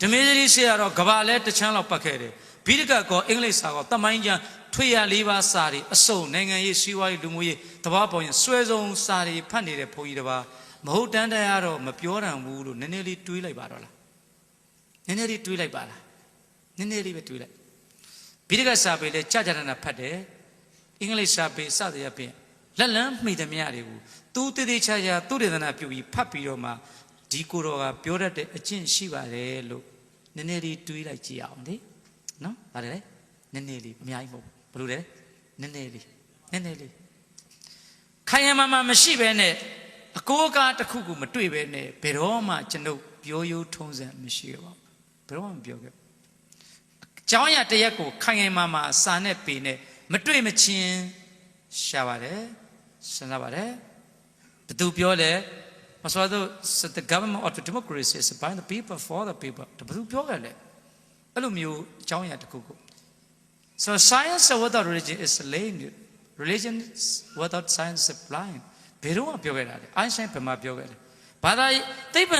ဓမေသရီဆရာတော်ကဘာလဲတစ်ချမ်းလောက်ပတ်ခဲ့တယ်ဘိဒကကောအင်္ဂလိပ်စာကောတမိုင်းကျမ်းထွေရလေးပါးစာတွေအစုံနိုင်ငံရေးစီးပွားရေးလူမှုရေးတဘာပေါင်းရင်စွဲဆုံးစာတွေဖတ်နေတဲ့ဘုန်းကြီးတစ်ပါးမဟုတ်တန်းတရားတော့မပြောတန်ဘူးလို့နည်းနည်းလေးတွေးလိုက်ပါတော့လားနည်းနည်းလေးတွေးလိုက်ပါလားနည်းနည်းလေးပဲတွေးလိုက်ဘိဒကစာပေလဲကြာကြာနာဖတ်တယ်အင်္ဂလိပ်စာပေစသည်အပြင်လက်လန်းမှီသမျှတွေကိုသူတည်တည်ချာချာသူတေသနာပြုပြီးဖတ်ပြီးတော့မှဒီကိုတော်ကပြောတတ်တဲ့အကျင့်ရှိပါတယ်လို့ နည်းနည်းလေးတွေးလိုက်ကြည့်အောင်လေနော်ဗါတယ်လေနည်းနည်းလေးအများကြီးမဟုတ်ဘူးဘယ်လိုလဲနည်းနည်းလေးနည်းနည်းလေးခိုင်ရမမမရှိဘဲနဲ့အကိုးကားတစ်ခုခုမတွေ့ဘဲနဲ့ဘယ်တော့မှကျွန်ုပ်ပြောရိုးထုံးစံမရှိခဲ့ပါဘူးဘယ်တော့မှမပြောခဲ့ဘူးအကြောင်းအရာတစ်ရက်ကိုခိုင်ခိုင်မာမာစာနဲ့ပေနဲ့မတွေ့မချင်းရှာပါတယ်စဉ်းစားပါတယ်ဘယ်သူပြောလဲ မဆိုတော့ the government of democracy is by the people for the people ဘယ်သူပြောခဲ့လဲအဲ့လိုမျိုးအကြောင်းအရာတစ်ခုခု So science without religion is lame. Religion without science is blind. ဘယ်တော့မှပြောခဲ့တာလဲ။ Einstein ဘယ်မှာပြောခဲ့လဲ။ဘာသာရေးသိပ္ပံ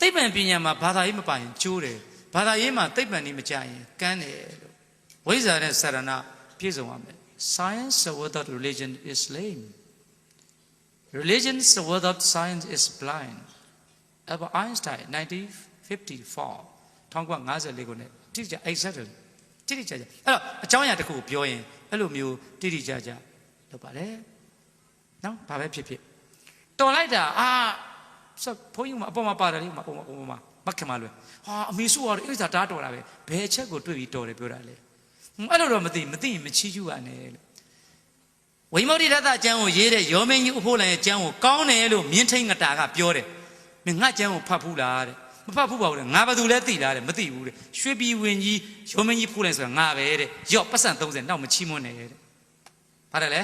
သိပ္ပံပညာမှာဘာသာရေးမပါရင်ကျိုးတယ်။ဘာသာရေးမှာသိပ္ပံနည်းမကြရင်ကန်းတယ်လို့။ဝိဇ္ဇာနဲ့စရဏပြည့်စုံရမယ်။ Science without religion is lame. Religion without science is blind. Albert Einstein 1954 1954ခုနှစ်တိကျ exactly တိတိကျကျအဲ့တော့အကြောင်းအရာတစ်ခုကိုပြောရင်အဲ့လိုမျိုးတိတိကျကျလုပ်ပါလေနော်ဘာပဲဖြစ်ဖြစ်တော်လိုက်တာအာဆက်ဘုန်းကြီးကအပေါ်မှာပါတယ်လေအပေါ်မှာအပေါ်မှာမခင်မလွယ်ဟာအမေစုကတော့အိစ္ဆာတားတော်တာပဲဘယ်ချက်ကိုတွေ့ပြီးတော်တယ်ပြောတာလေအဲ့လိုတော့မသိမသိရင်မချီးကျူးရနဲ့လို့ ဝိမု ക്തി ရတ္တကျမ်းကိုရေးတဲ့ယောမင်းကြီးဥဖို့လန်ရဲ့ကျမ်းကိုကောင်းတယ်လို့မြင်းထိန်ငတာကပြောတယ်မင်းငါကျမ်းကိုဖတ်ဘူးလားတဲ့မဖတ်ဘူးပါဘူးတဲ့ငါဘာသူလဲသိလားတဲ့မသိဘူးတဲ့ရွှေပြည်ဝင်ကြီးရောမင်းကြီးဖူးလိုက်ဆိုတာငါပဲတဲ့ရော့ပတ်စံ30နောက်မချီးမွန်းနဲ့တဲ့ပါတယ်လေ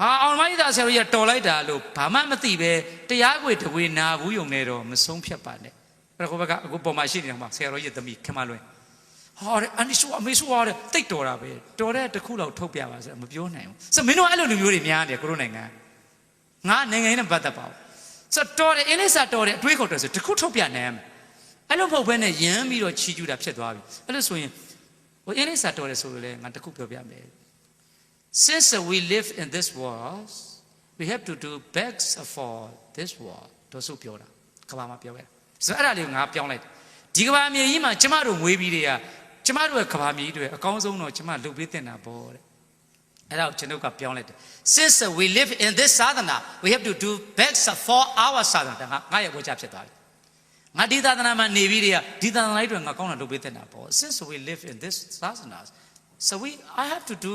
ဟာအောင်မိုင်းသားဆရာကြီးကတော်လိုက်တာလို့ဘာမှမသိပဲတရားခွေတဝေနာဘူးယုံနေတော့မဆုံးဖြတ်ပါနဲ့အဲ့ဒါကိုဘကအခုပေါ်မှာရှိနေတာမှာဆရာတော်ကြီးသမီးခင်မလွင် ဟာတဲ့အန်ဒီဆိုအမေဆိုဟာတဲ့တိတ်တော်တာပဲတော်တဲ့တစ်ခုလောက်ထုတ်ပြပါဆိုမပြောနိုင်ဘူးဆိုမင်းတို့အဲ့လိုလူမျိုးတွေများတယ်ကိုရိုနိုင်ငံငါနိုင်ငံရေးနဲ့ပတ်သက်ပါဘူးဆိုတော်တယ်အင်းလေးစာတော်တယ်အတွေးခေါ်တယ်ဆိုတစ်ခုထုတ်ပြနိုင်ရမယ်အဲ့လိုမဟုတ်ဘဲနဲ့ရမ်းပြီးတော့ချီးကျူးတာဖြစ်သွားပြီအဲ့လိုဆိုရင်ဟိုအင်းလေးစာတော်တယ်ဆိုလို့လေငါတစ်ခုပြောပြမယ် since we live in this world we have to do best for this world တို့ဆိုပြောတာကဘာမှာပြောခဲ့တာဆိုတော့အဲ့ဒါလေးကိုငါပြောင်းလိုက်ဒီကဘာမြေကြီးမှာကျမတို့ငွေပြီးတွေက ကျမတို့ရဲ့ကဘာမြေကြီးတွေအကောင်းဆုံးတော့ကျမလုပ်ပေးတင်တာပေါ့တဲ့အဲ့ဒါကိုကျွန်တော်ကပြောင်းလိုက်တယ် since we live in this sadhana we have to do best for our sadhana ဒါငါငါရဲ့ဝေချဖြစ်သွားပြီငါဒီသာသနာမှာနေပြီးတွေကဒီသာသနာလေးတွေငါကောင်းတာလုပ်ပေးတင်တာပေါ့ since we live in this sadhana so we i have to do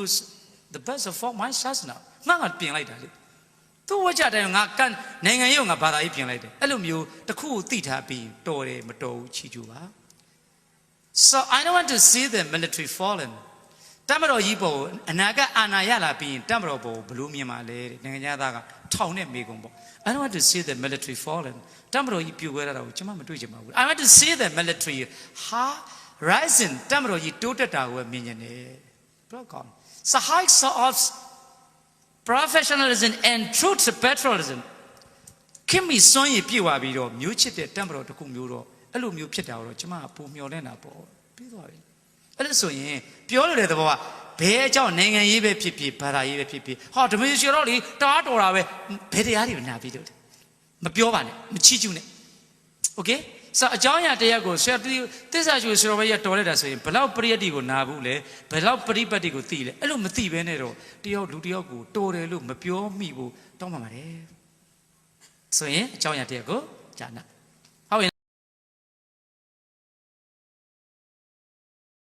the best for my sadhana ငါငါပြင်လိုက်တာလေသူ့ဝကြတယ်ငါကန်နိုင်ငံရေးကိုငါဘာသာရေးပြင်လိုက်တယ်အဲ့လိုမျိုးတစ်ခုကိုသိထားပြီးတော်တယ်မတော်ဘူးချီကျူပါ so i don't want to see the military fallen တမတော်ကြီးပေါ်အနာဂတ်အာဏာရလာပြီးရင်တမတော်ပေါ်ဘလို့မြင်ပါလဲတဲ့နိုင်ငံသားကထောင်နဲ့မေကုန်ပေါ့ I don't want to see the military fallen တမတော်ကြီးပြိုခွဲရတာကိုကျွန်မမတွေ့ချင်ပါဘူး I want to see the military ha rising တမတော်ကြီးတိုးတက်တာကိုပဲမြင်နေတယ်ဘယ်ကောင် so heights of professionalism and truth patriotism ခင်မီစွန့်ရည်ပြေသွားပြီးတော့မျိုးချစ်တဲ့တမတော်တစ်ခုမျိုးတော့ အဲ့လိုမျိုးဖြစ်တာတော့ကျွန်မကပုံမျောနေတာပေါ့ပြီးသွားပြီအဲ့ဒါဆိုရင်ပြောလို့တဲ့သဘောကဘဲအကြောင်းနိုင်ငံရေးပဲဖြစ်ဖြစ်ဘာသာရေးပဲဖြစ်ဖြစ်ဟောဓမေရှင်တော့လေတားတော်တာပဲဘယ်တရားတွေနာပြီးတော့မပြောပါနဲ့မချီးကျူးနဲ့โอเคဆိုအကြောင်းအရာတရားကိုဆရာတိသစ္စာကျူဆရာဘကြီးတော်လိုက်တာဆိုရင်ဘလောက်ပရိယတ်တိကိုနာဘူးလေဘလောက်ပရိပတ်တိကိုသိလဲအဲ့လိုမသိဘဲနဲ့တော့တယောက်လူတယောက်ကိုတော်တယ်လို့မပြောမိဘူးတောင်းပါပါတယ်ဆိုရင်အကြောင်းအရာတရားကိုဂျာနာ